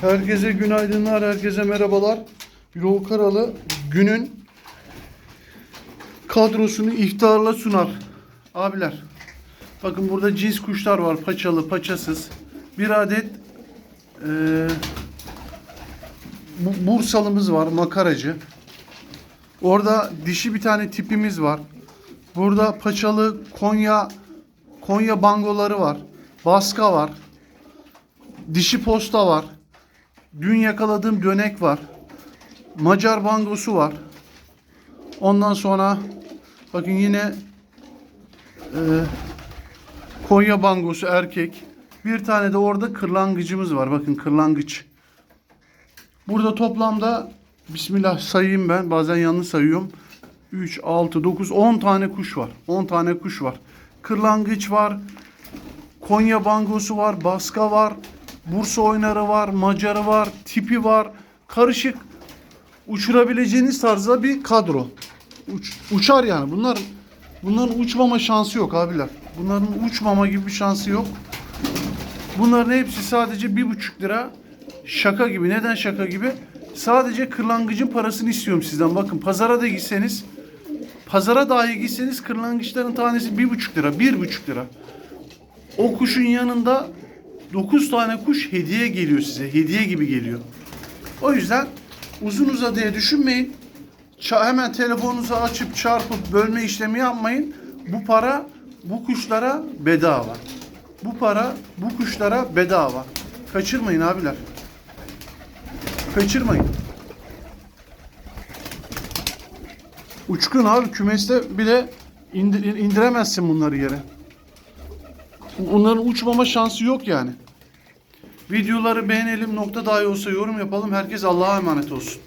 Herkese günaydınlar, herkese merhabalar. Birol Karalı günün kadrosunu iftarla sunar. Abiler, bakın burada cins kuşlar var. Paçalı, paçasız. Bir adet bu- Bursalımız var, makaracı. Orada dişi bir tane tipimiz var. Burada paçalı Konya Konya bangoları var. Baska var. Dişi posta var. Dün yakaladığım dönek var. Macar bangosu var. Ondan sonra bakın yine e, Konya bangosu erkek. Bir tane de orada kırlangıcımız var. Bakın kırlangıç. Burada toplamda Bismillah sayayım ben. Bazen yanlış sayıyorum. 3, 6, 9, 10 tane kuş var. 10 tane kuş var. Kırlangıç var. Konya bangosu var. Baska var. Bursa oynarı var. Macarı var. Tipi var. Karışık. Uçurabileceğiniz tarzda bir kadro. Uç, uçar yani. Bunlar bunların uçmama şansı yok abiler. Bunların uçmama gibi bir şansı yok. Bunların hepsi sadece bir buçuk lira. Şaka gibi. Neden şaka gibi? Sadece kırlangıcın parasını istiyorum sizden. Bakın pazara da gitseniz pazara dahi gitseniz kırlangıçların tanesi bir buçuk lira. Bir buçuk lira. O kuşun yanında 9 tane kuş hediye geliyor size. Hediye gibi geliyor. O yüzden uzun uzadıya düşünmeyin. Hemen telefonunuzu açıp çarpıp bölme işlemi yapmayın. Bu para bu kuşlara bedava. Bu para bu kuşlara bedava. Kaçırmayın abiler. Kaçırmayın. Uçkun abi kümeste bile indir- indiremezsin bunları yere. Onların uçmama şansı yok yani. Videoları beğenelim, nokta dahi olsa yorum yapalım. Herkes Allah'a emanet olsun.